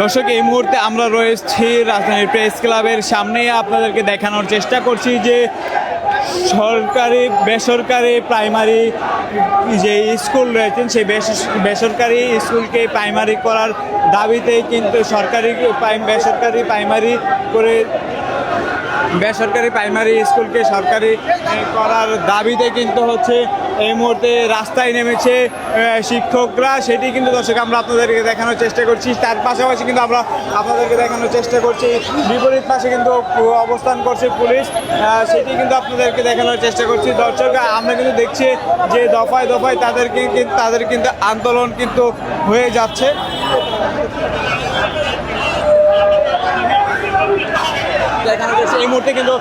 দর্শক, এই মুহূর্তে আমরা রয়েছি রাজধানীর প্রেস ক্লাবের সামনে আপনাদেরকে দেখানোর চেষ্টা করছি যে সরকারি, বেসরকারি, প্রাইমারি যে স্কুল রয়েছেন, সেই বেসরকারি স্কুলকে প্রাইমারি করার দাবিতে কিন্তু সরকারি বেসরকারি প্রাইমারি করে বেসরকারি প্রাইমারি স্কুলকে সরকারি করার দাবিতে কিন্তু হচ্ছে এই মুহূর্তে রাস্তায় নেমেছে শিক্ষকরা। সেটি কিন্তু দর্শক, আমরা আপনাদেরকে দেখানোর চেষ্টা করছি। তার পাশাপাশি কিন্তু আমরা আপনাদেরকে দেখানোর চেষ্টা করছি। বিপরীত পাশে কিন্তু অবস্থান করছে পুলিশ। সেটি কিন্তু আপনাদেরকে দেখানোর চেষ্টা করছি। দর্শক, আমরা কিন্তু দেখছি যে দফায় দফায় তাদেরকে তাদের কিন্তু আন্দোলন কিন্তু হয়ে যাচ্ছে। দেখানো যাচ্ছে এই মুহূর্তে কিন্তু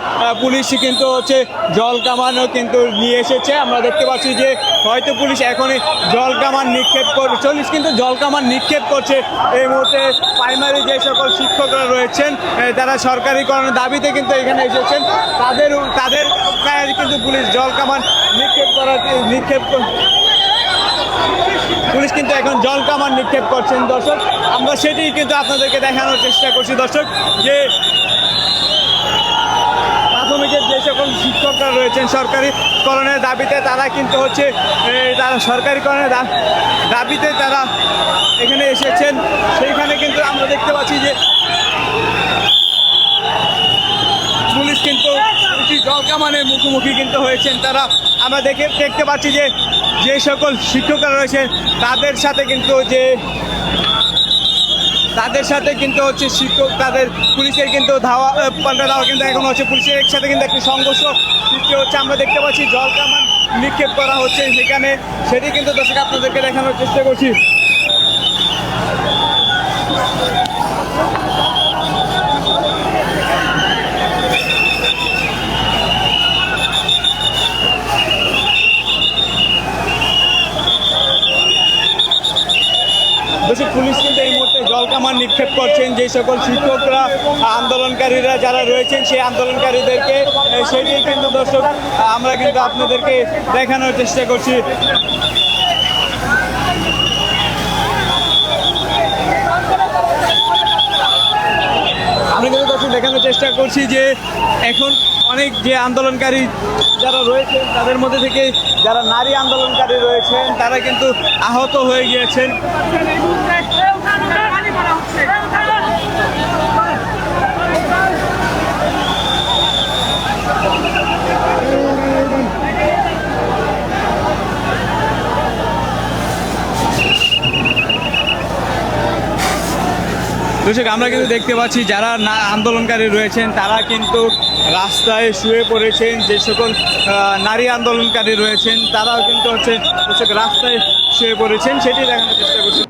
পুলিশ কিন্তু হচ্ছে জল কামানও কিন্তু নিয়ে এসেছে। আমরা দেখতে পাচ্ছি যে হয়তো পুলিশ এখনই জল কামান নিক্ষেপ করে, চল্লিশ কিন্তু জল কামান নিক্ষেপ করছে। এই মুহূর্তে প্রাইমারি যে সকল শিক্ষকরা রয়েছেন তারা সরকারিকরণের দাবিতে কিন্তু এখানে এসেছেন। তাদের তাদের কিন্তু পুলিশ জল কামান নিক্ষেপ করার, নিক্ষেপ পুলিশ কিন্তু এখন জল কামান নিক্ষেপ করছেন দর্শক। আমরা সেটি কিন্তু আপনাদেরকে দেখানোর চেষ্টা করছি দর্শক যে শিক্ষকরা রয়েছেন সরকারি করণের দাবিতে। তারা কিন্তু হচ্ছে তারা সরকারিকরণের দাবিতে তারা এখানে এসেছেন। সেইখানে কিন্তু আমরা দেখতে পাচ্ছি যে পুলিশ কিন্তু জলকামানের মুখোমুখি কিন্তু হয়েছেন তারা। আমরা দেখে, দেখতে পাচ্ছি যে যে সকল শিক্ষকরা রয়েছেন, তাদের সাথে কিন্তু যে তাদের সাথে কিন্তু হচ্ছে শিক্ষক, তাদের পুলিশের কিন্তু ধাওয়া পাল্টা ধাওয়া কিন্তু এখন হচ্ছে পুলিশের একসাথে কিন্তু একটি সংঘর্ষ সৃষ্টি হচ্ছে। আমরা দেখতে পাচ্ছি জল কামান নিক্ষেপ করা হচ্ছে সেখানে। সেটি কিন্তু দর্শক আপনাদেরকে দেখানোর চেষ্টা করছি। দর্শক পুলিশ কিন্তু এই মুহূর্তে জল কামান নিক্ষেপ করছেন। যে সকল শিক্ষকরা, আন্দোলনকারীরা যারা রয়েছেন, সেই আন্দোলনকারীদেরকে সেটি কিন্তু দর্শক, আমরা কিন্তু আপনাদেরকে দেখানোর চেষ্টা করছি। আমরা কিন্তু দর্শক দেখানোর চেষ্টা করছি যে এখন অনেক যে আন্দোলনকারী যারা রয়েছেন, তাদের মধ্যে থেকে যারা নারী আন্দোলনকারী রয়েছেন, তারা কিন্তু আহত হয়ে গিয়েছেন। দর্শক, আমরা কিন্তু দেখতে পাচ্ছি যারা না আন্দোলনকারী রয়েছেন, তারা কিন্তু রাস্তায় শুয়ে পড়েছেন, যে সকল নারী আন্দোলনকারী রয়েছেন, তারাও কিন্তু হচ্ছে রাস্তায় শুয়ে পড়েছেন, সেটি দেখানোর চেষ্টা করছি।